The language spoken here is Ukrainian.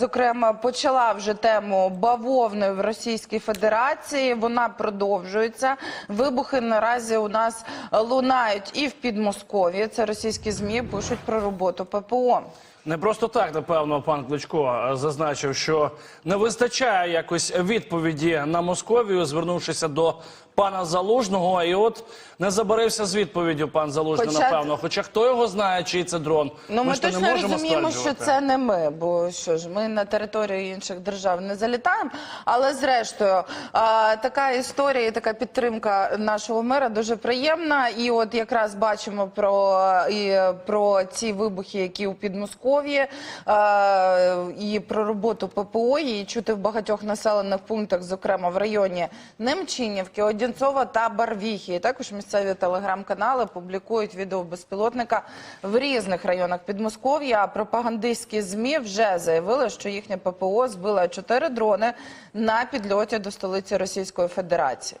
Зокрема, почала вже тему бавовни в Російській Федерації. Вона продовжується. Вибухи наразі у нас лунають і в Підмосков'ї. Це російські змі пишуть про роботу ППО. Не просто так, напевно, пан Кличко зазначив, що не вистачає якось відповіді на Московію, звернувшися до пана Залужного. І от не забарився з відповіддю пан Залужний, Хоча- напевно. Хоча хто його знає, чий це дрон. Ну, ми, то точно не можемо розуміємо, що це не ми, бо що ж, ми на територію інших держав не залітаємо. Але зрештою, така історія, і така підтримка нашого мера дуже приємна. І от якраз бачимо про, і, про ці вибухи, які у Підмосков'ї, і про роботу ППО, її чути в багатьох населених пунктах, зокрема в районі Немчинівки, Одінцова та Барвіхи. І також місцеві телеграм-канали публікують відео безпілотника в різних районах Підмосков'я. Пропагандистські змі вже заявили, що їхня ППО збила чотири дрони на підльоті до столиці Російської Федерації.